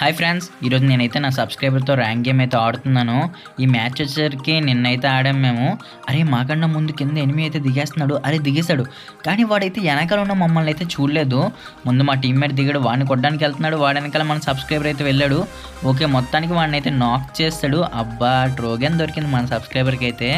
Hi friends ఈరోజు నేనైతే నా సబ్స్క్రైబర్తో ర్యాంక్ గేమ్ అయితే ఆడుతున్నాను. ఈ మ్యాచ్ వచ్చేసరికి నిన్నైతే ఆడాం మేము. అరే మాకన్నా ముందు కింద ఎనిమిది అయితే దిగేస్తున్నాడు. అరే దిగేశాడు. కానీ వాడైతే వెనకాల ఉన్న మమ్మల్ని అయితే చూడలేదు. ముందు మా టీమ్మేట్ దిగాడు వాడిని కొట్టడానికి వెళ్తున్నాడు. వాడి వెనకాల మన సబ్స్క్రైబర్ అయితే వెళ్ళాడు. ఓకే మొత్తానికి వాడిని అయితే నాక్ చేస్తాడు. అబ్బా ట్రోగన్ దొరికింది మన సబ్స్క్రైబర్కి అయితే.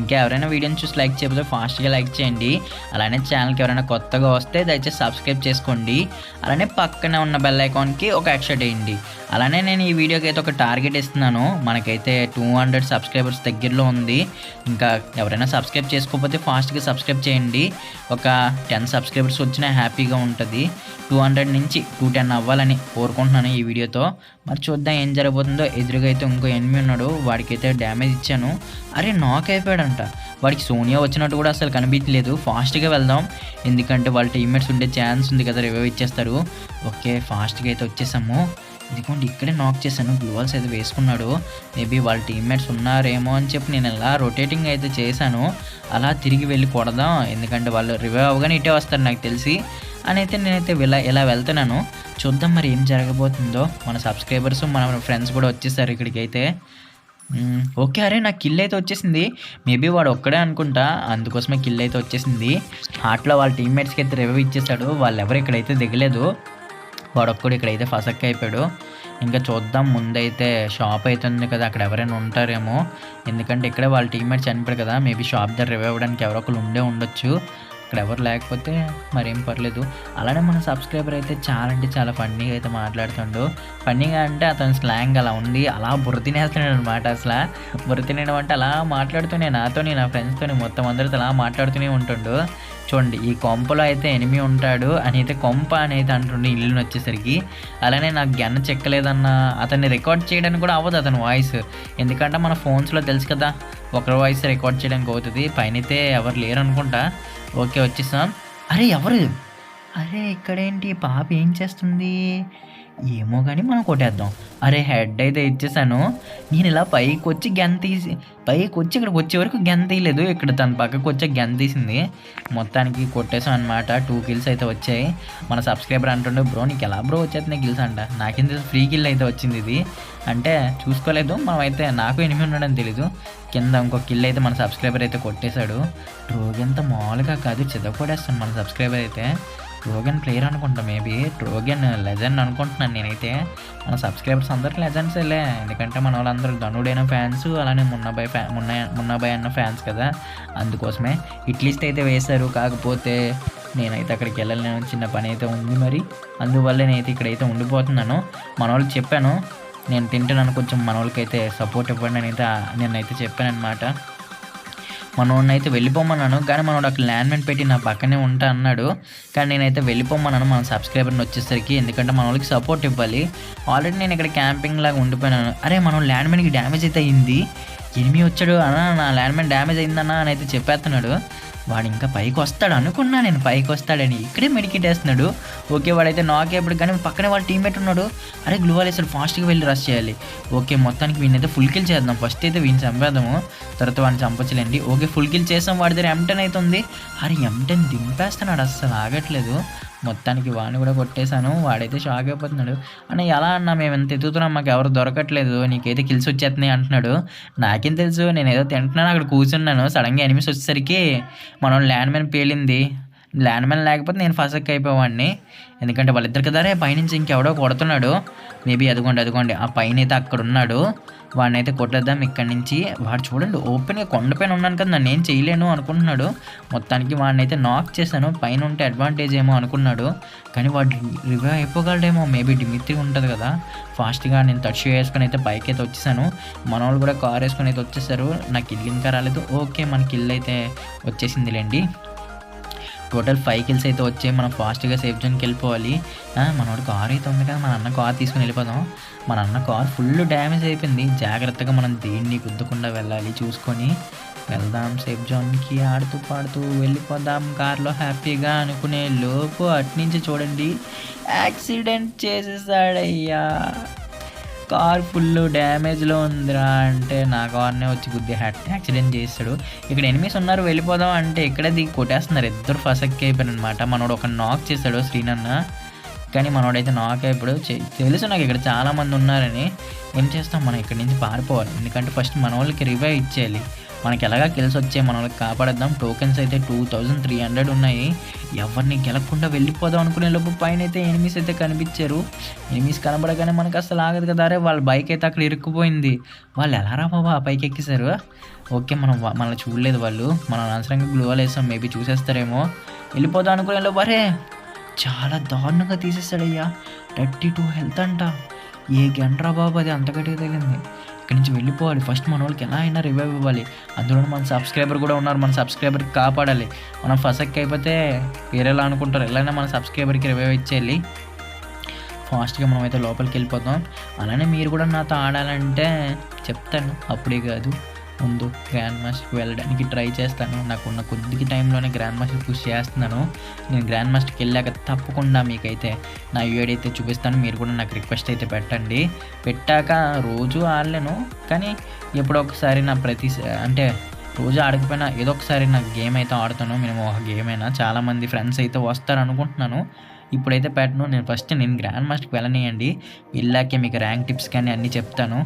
ఇంకా ఎవరైనా వీడియోని చూసి లైక్ చేయకపోతే ఫాస్ట్గా లైక్ చేయండి. అలానే ఛానల్కి ఎవరైనా కొత్తగా వస్తే దయచేసి సబ్స్క్రైబ్ చేసుకోండి. అలానే పక్కనే ఉన్న బెల్ ఐకాన్కి ఒక యాక్షన్ వేయండి. అలానే నేను ఈ వీడియోకి అయితే ఒక టార్గెట్ ఇస్తున్నాను. మనకైతే టూ హండ్రెడ్ సబ్స్క్రైబర్స్ దగ్గరలో ఉంది. ఇంకా ఎవరైనా సబ్స్క్రైబ్ చేసుకోకపోతే ఫాస్ట్గా సబ్స్క్రైబ్ చేయండి. ఒక టెన్ సబ్స్క్రైబర్స్ వచ్చినా హ్యాపీగా ఉంటుంది. టూ హండ్రెడ్ నుంచి టూ టెన్ అవ్వాలని కోరుకుంటున్నాను ఈ వీడియోతో. మరి చూద్దాం ఏం జరగబోతుందో. ఎదురుగా అయితే ఇంకో ఎనిమి ఉన్నాడు. వాడికైతే డ్యామేజ్ ఇచ్చాను. అరే నాక్ అయిపోయాడంట. వాడికి సోనియా వచ్చినట్టు కూడా అసలు కనిపించలేదు. ఫాస్ట్గా వెళ్దాం. ఎందుకంటే వాళ్ళ టీమ్మేట్స్ ఉండే ఛాన్స్ ఉంది కదా రివైవ్ ఇచ్చేస్తారు. ఓకే ఫాస్ట్గా అయితే వచ్చేసాము. ఇదిగోండి ఇక్కడే నాక్ చేశాను. గ్లోవల్స్ అయితే వేసుకున్నాడు. మేబీ వాళ్ళ టీమ్మేట్స్ ఉన్నారేమో అని చెప్పి నేను ఇలా రొటేటింగ్ అయితే చేశాను. అలా తిరిగి వెళ్ళి కొడదాం. ఎందుకంటే వాళ్ళు రివైవ్ అవ్వగానే ఇటే వస్తారు నాకు తెలిసి. అని అయితే నేనైతే ఇలా ఇలా వెళ్తున్నాను. చూద్దాం మరి ఏం జరగబోతుందో. మన సబ్స్క్రైబర్స్ మన ఫ్రెండ్స్ కూడా వచ్చేసారు ఇక్కడికి అయితే ఓకే అరే నాకు కిల్ అయితే వచ్చేసింది. మేబీ వాడు ఒక్కడే అనుకుంటా. అందుకోసమే కిల్ అయితే వచ్చేసింది. హార్ట్లో వాళ్ళ టీమ్మేట్స్కి అయితే రివ్యూ ఇచ్చేసాడు. వాళ్ళు ఎవరు ఇక్కడైతే దిగలేదు. వాడొక్కడు ఇక్కడైతే ఫసక్ అయిపోయాడు. ఇంకా చూద్దాం ముందైతే షాప్ అవుతుంది కదా అక్కడ ఎవరైనా ఉంటారేమో. ఎందుకంటే ఇక్కడే వాళ్ళ టీమ్మేట్స్ చనిపోయారు కదా. మేబీ షాప్ దగ్గర రివ్యూ అవ్వడానికి ఎవరో ఒకరు ఉండే ఉండొచ్చు. ఇక్కడ ఎవరు లేకపోతే మరేం పర్లేదు. అలానే మన సబ్స్క్రైబర్ అయితే చాలా అంటే చాలా ఫన్నీగా అయితే మాట్లాడుతుండు. ఫన్నీగా అంటే అతని స్లాంగ్ అలా ఉంది. అలా బుర్ర తినేస్తున్నాడు అనమాట అసలు. బుర్ర తినేయడం అంటే అలా మాట్లాడుతూనే నాతోని నా ఫ్రెండ్స్తో మొత్తం అందరితో అలా మాట్లాడుతూనే ఉంటుండు. చూడండి ఈ కొంపలో అయితే ఎనిమి ఉంటాడు అని అయితే కొంప అని అయితే అంటుండే ఇల్లుని వచ్చేసరికి. అలానే నాకు గన్న చెక్కలేదన్న అతన్ని రికార్డ్ చేయడానికి కూడా అవ్వదు అతని వాయిస్ ఎందుకంటే మన ఫోన్స్లో తెలుసు కదా ఒకరి వాయిస్ రికార్డ్ చేయడానికి అవుతుంది. పైన అయితే ఎవరు లేరు అనుకుంటా ఓకే వచ్చేసాం అరే ఎవరు? అరే ఇక్కడేంటి? పాప ఏం చేస్తుంది? ఏమో కానీ మనం కొట్టేద్దాం. అరే హెడ్ అయితే ఇచ్చేసాను. నేను ఇలా పైకి వచ్చి గెంత తీసి పైకి వచ్చి ఇక్కడికి వచ్చే వరకు గెన్ తీయలేదు. ఇక్కడ తన పక్కకు వచ్చే గెంత తీసింది. మొత్తానికి కొట్టేసాం అనమాట టూ కిల్స్ అయితే వచ్చాయి. మన సబ్స్క్రైబర్ అంటుండే బ్రో నీకు ఎలా బ్రో వచ్చేస్తున్నాయి కిల్స్ అంట? నాకింత ఫ్రీ కిల్ అయితే వచ్చింది ఇది. అంటే చూసుకోలేదు. మనం అయితే నాకు ఎనిమిది ఉండడం తెలీదు. కింద ఇంకో కిల్ అయితే మన సబ్స్క్రైబర్ అయితే కొట్టేశాడు. ట్రోగెంత మామూలుగా కాదు. చిదకొడేస్తాను మన సబ్స్క్రైబర్ అయితే. ట్రోగన్ ప్లేయర్ అనుకుంటా మేబీ ట్రోగన్ లెజెండ్ అనుకుంటున్నాను నేనైతే. మన సబ్స్క్రైబర్స్ అందరూ లెజెండ్సేలే ఎందుకంటే మన వాళ్ళందరూ ధనుడైన ఫ్యాన్స్ అలానే మున్నాబాయ్ ఫ్యా మున్న మున్నాబాయ్ అన్న ఫ్యాన్స్ కదా. అందుకోసమే ఇట్లీస్ట్ అయితే వేశారు. కాకపోతే నేనైతే అక్కడికి వెళ్ళలేను. చిన్న పని అయితే ఉంది మరి. అందువల్ల నేనైతే ఇక్కడైతే ఉండిపోతున్నాను. మన వాళ్ళకి చెప్పాను. నేను తింటున్నాను. కొంచెం మన వాళ్ళకైతే సపోర్ట్ ఇవ్వండి అని అయితే నేనైతే చెప్పాను అనమాట మనోడిని అయితే వెళ్ళిపోమన్నాను. కానీ మనోడు అక్కడ ల్యాండ్మెంట్ పెట్టి నా పక్కనే ఉంటా అన్నాడు. కానీ నేనైతే వెళ్ళిపోమన్నాను. మన సబ్స్క్రైబర్ని వచ్చేసరికి. ఎందుకంటే మన వాళ్ళకి సపోర్ట్ ఇవ్వాలి. ఆల్రెడీ నేను ఇక్కడ క్యాంపింగ్ లాగా ఉండిపోయినాను. అరే మనం ల్యాండ్మెన్కి డ్యామేజ్ అయితే అయింది. ఎనిమి వచ్చాడు అన్న నా ల్యాండ్మెన్ డ్యామేజ్ అయిందన్న అని అయితే చెప్పేస్తున్నాడు. వాడు ఇంకా పైకి వస్తాడు అనుకున్నా నేను పైకి వస్తాడని ఇక్కడే మెడికిట్టేస్తున్నాడు ఓకే వాడైతే నాకే ఇప్పుడు కానీ పక్కనే వాళ్ళ టీమ్మేట్ ఉన్నాడు. అరే గ్లూవాల్ వేసాడు ఫాస్ట్గా వెళ్ళి రష్ చేయాలి. ఓకే మొత్తానికి వీడిని ఫుల్ కిల్ చేద్దాం. ఫస్ట్ అయితే వీని చంపేద్దాము. తర్వాత వాడిని చంపొచ్చులేండి. ఓకే ఫుల్ కిల్ చేసాం వాడి దగ్గర ఎంటెన్ అవుతుంది. అరే ఎంటన్ దింపేస్తున్నాడు అస్సలు ఆగట్లేదు. మొత్తానికి వాడిని కూడా కొట్టేశాను. వాడైతే షాక్ అయిపోతున్నాడు. అని ఎలా అన్నా? మేము ఎంత ఎత్తుతున్నాం మాకు ఎవరు దొరకట్లేదు. నీకైతే కిల్స్ వచ్చేస్తున్నాయి అంటున్నాడు. నాకేం తెలుసు. నేను ఏదో తింటున్నాను. అక్కడ కూర్చున్నాను. సడన్గా ఎనిమిస్ వచ్చేసరికి మనం ల్యాండ్ మ్యాన్ పేలింది. ల్యాండ్ మ్యాన్ లేకపోతే నేను ఫసక్ అయిపోవాడిని ఎందుకంటే వాళ్ళిద్దరు కదా రే పైనుంచి ఇంకెవడో కొడుతున్నాడు. మేబీ అదిగోండి అదిగోండి. ఆ పైన అయితే అక్కడ ఉన్నాడు వాడిని అయితే కొట్టేద్దాం ఇక్కడి నుంచి. వాడు చూడండి ఓపెన్గా కొండపైన ఉన్నాను కదా నన్ను ఏం చేయలేను అనుకుంటున్నాడు. మొత్తానికి వాడిని అయితే నాక్ చేశాను. పైన ఉంటే అడ్వాంటేజ్ ఏమో అనుకున్నాడు. కానీ వాడు రివైవ్ అయిపోగలడేమో. మేబీ డిమిత్రి ఉంటుంది కదా. ఫాస్ట్గా నేను టచ్ వేసుకొని అయితే పైకి అయితే వచ్చేసాను. మన వాళ్ళు కూడా కార్ వేసుకొని అయితే వచ్చేసారు. నాకు ఇల్లు ఇంకా రాలేదు. ఓకే మనకి ఇల్లు అయితే వచ్చేసిందిలేండి. టోటల్ ఫైవ్ కిల్స్ అయితే వచ్చాయి. మనం ఫాస్ట్గా సేఫ్ జోన్కి వెళ్ళిపోవాలి. మనోడు కార్ అయితే ఉంది కదా మన అన్న కార్ తీసుకుని వెళ్ళిపోదాం. మన అన్న కార్ ఫుల్ డ్యామేజ్ అయిపోయింది. జాగ్రత్తగా మనం దేన్ని గుద్దకుండా వెళ్ళాలి చూసుకొని. వెళ్దాం సేఫ్ జోన్కి ఆడుతూ పాడుతూ వెళ్ళిపోదాం కార్లో హ్యాపీగా అనుకునే లోపు అట్నుంచి చూడండి. యాక్సిడెంట్ చేసేసాడయ్యా. కార్ ఫుల్ డ్యామేజ్లో ఉందిరా అంటే నా వారినే వచ్చి గుద్ది యాక్సిడెంట్ చేస్తాడు. ఇక్కడ ఎనిమిస్ ఉన్నారు వెళ్ళిపోదాం అంటే ఇక్కడే దిగి కొట్టేస్తున్నారు. ఇద్దరు ఫసక్కి అయిపోయారు అనమాట మనోడు ఒక నాక్ చేశాడు శ్రీనన్న. కానీ మనోడైతే నాక్ ఇప్పుడు తెలుసు నాకు ఇక్కడ చాలామంది ఉన్నారని. ఏం చేస్తాం? మనం ఇక్కడి నుంచి పారిపోవాలి. ఎందుకంటే ఫస్ట్ మన వాళ్ళకి రివైవ్ ఇచ్చేయాలి. మనకి ఎలాగా కలిసి వచ్చే మన కాపాడద్దాం. టోకెన్స్ అయితే టూ థౌజండ్ త్రీ హండ్రెడ్ ఉన్నాయి. ఎవరిని గెలకుండా వెళ్ళిపోదాం అనుకునే లోపు పైన అయితే ఎనిమిస్ అయితే కనిపించారు. ఎనిమిస్ కనబడగానే మనకు అసలు ఆగదు కదా. అరే వాళ్ళ బైక్ అయితే అక్కడ ఇరుక్కుపోయింది. వాళ్ళు ఎలా రా బాబా ఆ పైకి ఎక్కేశారు? ఓకే మనం మనల్ని చూడలేదు వాళ్ళు. మనం అనవసరంగా గ్లూవల్ వేసాం. మేబీ చూసేస్తారేమో. వెళ్ళిపోదాం అనుకునే లోపు అరే చాలా దారుణంగా తీసేస్తాడయ్యా థర్టీ టూ హెల్త్ అంట. ఏ గంటరా బాబు అది అంత గట్టిగా తగిలింది. ఇక్కడి నుంచి వెళ్ళిపోవాలి. ఫస్ట్ మన వాళ్ళకి ఎలా అయినా రివైవ్ ఇవ్వాలి అందులో మన సబ్స్క్రైబర్ కూడా ఉన్నారు. మన సబ్స్క్రైబర్కి కాపాడాలి. మనం ఫసక్ అయిపోతే వేరేలా అనుకుంటారు. ఎలాగైనా మన సబ్స్క్రైబర్కి రివైవ్ ఇచ్చేయాలి. ఫాస్ట్గా మనం అయితే లోపలికి వెళ్ళిపోతాం. అలానే మీరు కూడా నాతో ఆడాలంటే చెప్తాను. అప్పుడే కాదు. ముందు గ్రాండ్ మాస్టర్కి వెళ్ళడానికి ట్రై చేస్తాను. నాకున్న కొద్ది టైంలోనే గ్రాండ్ మాస్టర్ పుష్ చేస్తున్నాను. నేను గ్రాండ్ మాస్టర్కి వెళ్ళాక తప్పకుండా మీకైతే నా వీడియో అయితే చూపిస్తాను. మీరు కూడా నాకు రిక్వెస్ట్ అయితే పెట్టండి. పెట్టాక రోజు ఆడలేను. కానీ ఎప్పుడో ఒకసారి నా ప్రతి అంటే రోజు ఆడకపోయినా ఏదో ఒకసారి నాకు గేమ్ అయితే ఆడుతాను. మేము ఒక గేమ్ అయినా. చాలామంది ఫ్రెండ్స్ అయితే వస్తారు అనుకుంటున్నాను ఇప్పుడైతే పెట్టను నేను ఫస్ట్ నేను గ్రాండ్ మాస్టర్కి వెళ్ళనియండి. వెళ్ళాకే మీకు ర్యాంక్ టిప్స్ కానీ అన్నీ చెప్తాను.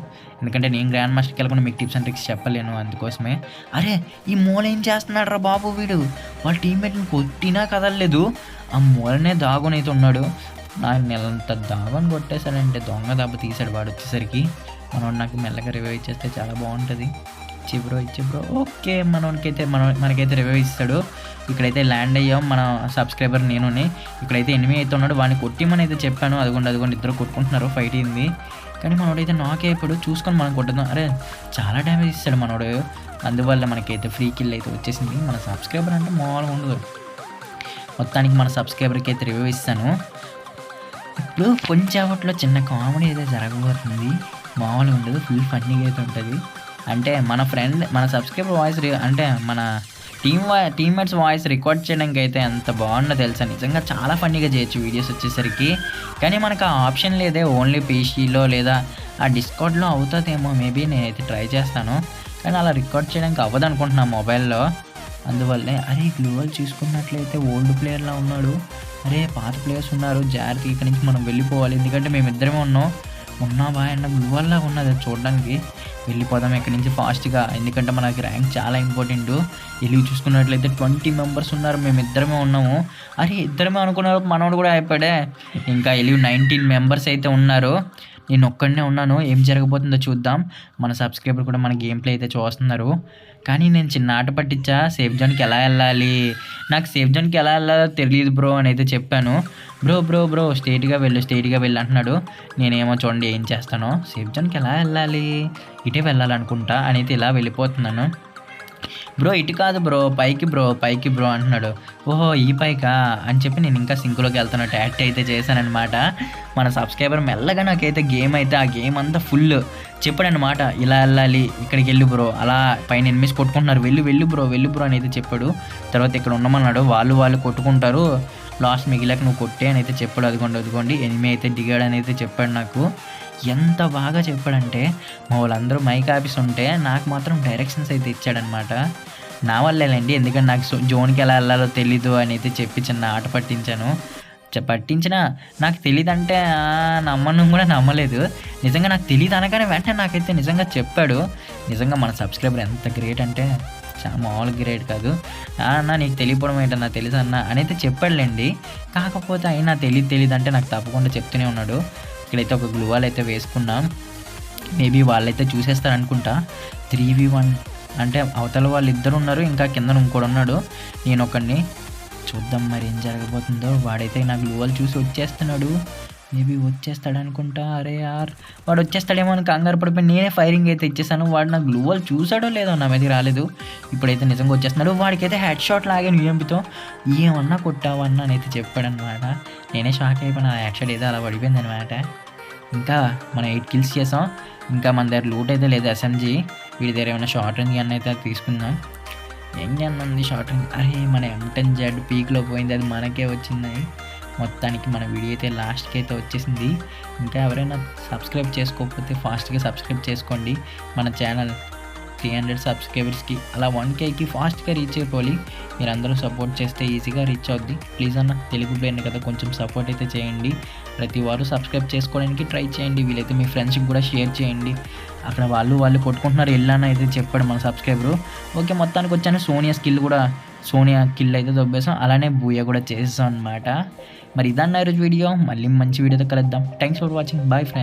ఎందుకంటే నేను గ్రాండ్ మాస్టర్కి వెళ్ళకుండా మీకు టిప్స్ అండ్ ట్రిక్స్ చెప్పలేను అందుకోసమే. అరే ఈ మూల ఏం చేస్తున్నాడు రా బాబు వీడు? వాళ్ళ టీమ్మేట్ని కొట్టినా కదలలేదు. ఆ మూలనే దాగునైతే ఉన్నాడు. నా నెలంత దాగని కొట్టేశాడంటే దొంగ దెబ్బ తీసాడు వాడు వచ్చేసరికి. మనోడు నాకు మెల్లగా రివైవ్ చేస్తే చాలా బాగుంటుంది. ఇచ్చి బ్రో ఇచ్చి బ్రో ఓకే మనోనికైతే మన మనకైతే రివ్యూ ఇస్తాడు. ఇక్కడైతే ల్యాండ్ అయ్యాం మన సబ్స్క్రైబర్ నేనుని. ఇక్కడైతే ఎనిమిది అయితే ఉన్నాడు వాడిని కొట్టిమని అయితే చెప్పాను. అదిగోండి అదిగోండి ఇద్దరు కొట్టుకుంటున్నారు ఫైట్ అయింది. కానీ మనోడైతే నాకే ఇప్పుడు చూసుకొని మనం కొట్టుదాం అరే చాలా డ్యామేజ్ ఇస్తాడు మనోడు. అందువల్ల మనకైతే ఫ్రీ కిల్ అయితే వచ్చేసింది. మన సబ్స్క్రైబర్ అంటే మామూలుగా ఉండదు. మొత్తానికి మన సబ్స్క్రైబర్కి అయితే రివ్యూ ఇస్తాను. ఇప్పుడు కొంచెంలో చిన్న కామెడీ అయితే జరగబోతుంది. మామూలుగా ఉండదు ఫుల్ ఫన్నీగా అయితే ఉంటుంది. అంటే మన ఫ్రెండ్ మన సబ్స్క్రైబర్ వాయిస్ అంటే మన టీమ్ వా టీమ్మేట్స్ వాయిస్ రికార్డ్ చేయడానికి అయితే ఎంత బాగుందో తెలుసా? నిజంగా చాలా ఫన్నీగా చేయొచ్చు వీడియోస్ వచ్చేసరికి. కానీ మనకు ఆ ఆప్షన్ లేదే ఓన్లీ పీసీలో లేదా ఆ డిస్కౌంట్లో అవుతుందేమో మేబీ నేనైతే ట్రై చేస్తాను. కానీ అలా రికార్డ్ చేయడానికి అవ్వదు అనుకుంటున్నా మొబైల్లో అందువల్లే అరే గ్లోవల్ చూసుకున్నట్లయితే ఓల్డ్ ప్లేయర్లా ఉన్నాడు. అరే పాత ప్లేయర్స్ ఉన్నారు జాగ్రత్త ఇక్కడి నుంచి మనం వెళ్ళిపోవాలి. ఎందుకంటే మేమిద్దరమే ఉన్నాం. ఉన్నావా? అండ్ బ్లూ గ్లూవల్లా ఉన్నది అది చూడడానికి. వెళ్ళిపోదాం ఇక్కడి నుంచి ఫాస్ట్గా. ఎందుకంటే మనకి ర్యాంక్ చాలా ఇంపార్టెంట్. వెళ్ళి చూసుకున్నట్లయితే ట్వంటీ మెంబర్స్ ఉన్నారు. మేము ఇద్దరమే ఉన్నాము. అరే ఇద్దరమే అనుకున్నారు మనోడు కూడా అయిపోయాడే. ఇంకా వెళ్ళి నైన్టీన్ మెంబర్స్ అయితే ఉన్నారు. నేను ఒక్కడనే ఉన్నాను. ఏం జరగబోతుందో చూద్దాం. మన సబ్స్క్రైబర్ కూడా మన గేమ్ ప్లే అయితే చూస్తున్నారు. కానీ నేను చిన్న ఆట పట్టించా. సేఫ్ జోన్కి ఎలా వెళ్ళాలి? నాకు సేఫ్ జోన్కి ఎలా వెళ్ళాలో తెలియదు బ్రో అని అయితే చెప్పాను. బ్రో బ్రో బ్రో స్టేట్గా వెళ్ళు స్టేట్గా వెళ్ళు అంటున్నాడు. నేనేమో చూడండి ఏం చేస్తానో. సేఫ్ జోన్కి ఎలా వెళ్ళాలి? ఇటే వెళ్ళాలనుకుంటా అని అయితే ఇలా వెళ్ళిపోతున్నాను. బ్రో ఇటు కాదు బ్రో పైకి బ్రో పైకి బ్రో అంటున్నాడు. ఓహో ఈ పైకా? అని చెప్పి నేను ఇంకా సింక్లోకి వెళ్తున్నా ట్యాక్ట్ అయితే చేశానమాట మన సబ్స్క్రైబర్ మెల్లగా నాకైతే గేమ్ అయితే ఆ గేమ్ అంతా ఫుల్ చెప్పాడనమాట ఇలా వెళ్ళాలి ఇక్కడికి వెళ్ళు బ్రో అలా పైన ఎనిమిస్ కొట్టుకుంటున్నారు వెళ్ళు వెళ్ళు బ్రో వెళ్ళు బ్రో అని అయితే చెప్పాడు. తర్వాత ఇక్కడ ఉండమన్నాడు. వాళ్ళు వాళ్ళు కొట్టుకుంటారు లాస్ట్ మిగిలాక నువ్వు కొట్టే అని అయితే చెప్పాడు. అదిగోండి అదిగోండి ఎనిమి అయితే దిగాడు అని అయితే చెప్పాడు నాకు. ఎంత బాగా చెప్పాడంటే మా వాళ్ళందరూ మైక్ ఆఫీస్ ఉంటే నాకు మాత్రం డైరెక్షన్స్ అయితే ఇచ్చాడనమాట నా వల్లేనండి ఎందుకంటే నాకు జోన్కి ఎలా వెళ్ళాలో తెలీదు అని అయితే చెప్పి చిన్న ఆట పట్టించాను. పట్టించిన నాకు తెలియదు అంటే నమ్మను కూడా నమ్మలేదు. నిజంగా నాకు తెలియదు అనగానే వెంటనే నాకైతే నిజంగా చెప్పాడు. నిజంగా మన సబ్స్క్రైబర్ ఎంత గ్రేట్ అంటే చాలా మామూలు గ్రేట్ కాదు. అన్న నీకు తెలియపోవడం ఏంటన్నా తెలుసు అన్న అని అయితే చెప్పాడులేండి. కాకపోతే అయినా తెలియదు తెలియదు అంటే నాకు తప్పకుండా చెప్తూనే ఉన్నాడు. ఇక్కడైతే ఒక గ్లూవాల్ అయితే వేసుకున్నాం. మేబీ వాళ్ళైతే చూసేస్తారు అనుకుంటా త్రీ వి వన్ అంటే అవతల వాళ్ళు ఇద్దరు ఉన్నారు ఇంకా కింద ఇంకోడు ఉన్నాడు. నేను ఒకడిని చూద్దాం మరి ఏం జరగబోతుందో. వాడైతే నా గ్లూవల్ చూసి వచ్చేస్తున్నాడు. మేబీ వచ్చేస్తాడు అనుకుంటా అరే యార్ వాడు వచ్చేస్తాడేమో అని కంగారు పడిపోయి నేనే ఫైరింగ్ అయితే ఇచ్చేసాను. వాడు నా గ్లూవల్ చూసాడో లేదో నా మీదకి రాలేదు. ఇప్పుడైతే నిజంగా వచ్చేస్తున్నాడు. వాడికైతే హెడ్ షాట్ లాగాను యూఎంపితో ఏమన్నా కొట్టావన్నా అని అయితే చెప్పాడనమాట నేనే షాక్ అయిపోయినా. హెడ్ షాట్ ఏదో అలా పడిపోయింది అనమాట ఇంకా మనం ఎయిట్ కిల్స్ చేసాం. ఇంకా మన దగ్గర లూట్ అయితే లేదు ఎస్ఎంజీ వీడి దగ్గర ఏమైనా షార్ట్ రేంజ్ గన్ అయితే తీసుకుందాం. ఏం గన్ ఉంది? షార్ట్ రేంజ్ అరే మన ఎంటెన్ జెడ్ పీక్లో పోయింది. అది మనకే వచ్చింది. మొత్తానికి మన వీడియో అయితే లాస్ట్కి అయితే వచ్చేసింది. ఇంకా ఎవరైనా సబ్స్క్రైబ్ చేసుకోకపోతే ఫాస్ట్గా సబ్స్క్రైబ్ చేసుకోండి. మన ఛానల్ త్రీ హండ్రెడ్ సబ్స్క్రైబర్స్కి అలా వన్ కేకి ఫాస్ట్గా రీచ్ అయిపోవాలి. మీరందరూ సపోర్ట్ చేస్తే ఈజీగా రీచ్ అవుద్ది. ప్లీజ్ అన్న తెలుగు ప్లేయర్ కదా కొంచెం సపోర్ట్ అయితే చేయండి. ప్రతి వారు సబ్స్క్రైబ్ చేసుకోవడానికి ట్రై చేయండి. వీలైతే మీ ఫ్రెండ్స్కి కూడా షేర్ చేయండి. అక్కడ వాళ్ళు వాళ్ళు కొట్టుకుంటున్నారు. వెళ్ళాను అయితే చెప్పాడు మన సబ్స్క్రైబరు. ఓకే మొత్తానికి వచ్చాను. సోనియా స్కిల్ కూడా సోనియా కిల్ అయితే దొబ్బేసాం అలానే బూయ కూడా చేసాం అనమాట మరి ఇదన్న ఈరోజు వీడియో. మళ్ళీ మంచి వీడియోతో కలుద్దాం. Thanks for watching bye friend